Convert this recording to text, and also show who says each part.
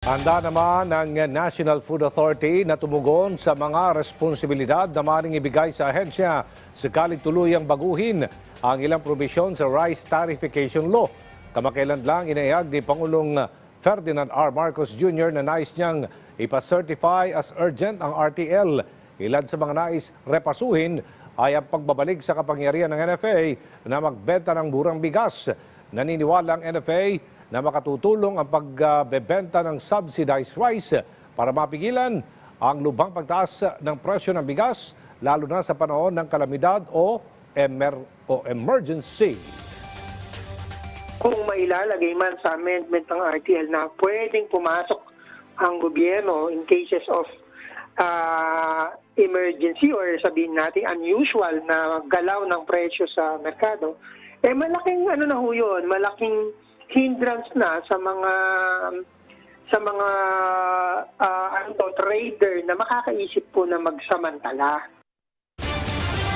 Speaker 1: Handa naman ng National Food Authority na tumugon sa mga responsibilidad na maring ibigay sa ahensya sakaling tuluyang baguhin ang ilang probisyon sa Rice Tarification Law. Kamakailan lang inayag ni Pangulong Ferdinand R. Marcos Jr. na nais niyang ipacertify as urgent ang RTL. Ilan sa mga nais repasuhin ay ang pagbabalik sa kapangyarihan ng NFA na magbenta ng murang bigas. Naniniwala ang NFA na makatutulong ang pagbebenta ng subsidized rice para mapigilan ang lubhang pagtaas ng presyo ng bigas lalo na sa panahon ng kalamidad o, emer o emergency.
Speaker 2: kung mailalagay man sa amendment ng RTL na pwedeng pumasok ang gobyerno in cases of ah, emergency or sabihin natin unusual na galaw ng presyo sa merkado, eh malaking ano na ho yun, malaking hindrance na sa mga sa mga ah, ano to, trader na makakaisip po na magsamantala.